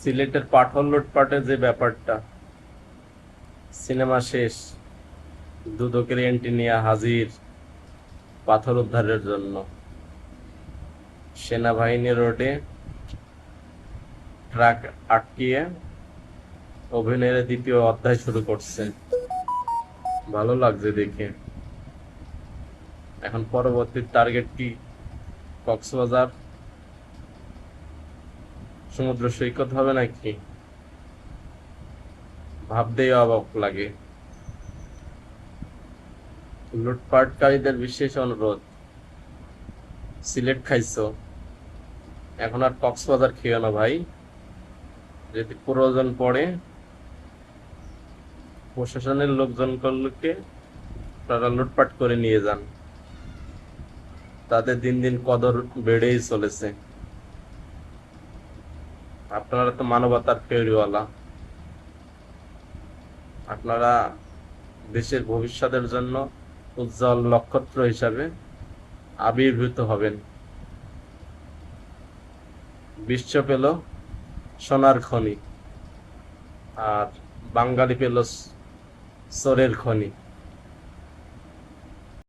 সিলেটের পাঠল লুটপাটের যে ব্যাপারটা, সিনেমা শেষ, দুদকের এন্ট্রি নিয়ে হাজির পাথর উদ্ধারের জন্য। সেনাবাহিনী রোডে ট্রাক আটকিয়ে অভিনয়ের দ্বিতীয় অধ্যায় শুরু করছে। ভালো লাগছে দেখে। এখন পরবর্তী টার্গেট কি? কক্সবাজার। সমুদ্র সৈকত হবে নাকি? ভাবতেই অবাক লাগে। লুটপাটকারীদের বিশেষ অনুরোধ। সিলেট খাইছো? এখন আর কক্সবাজার খেও না ভাই। যদি প্রয়োজন পড়ে, প্রশাসনের লোকজন লোকজনগুলোকে তারা লুটপাট করে নিয়ে যান। তাদের দিন দিন কদর বেড়েই চলেছে। আপনারা তো মানবতার ফেরিওয়ালা। আপনারা দেশের ভবিষ্যতের জন্য উজ্জ্বল নক্ষত্র হিসাবে আবির্ভূত হবেন। বিশ্ব পেল সোনার খনি, আর বাঙালি পেল সোরের খনি।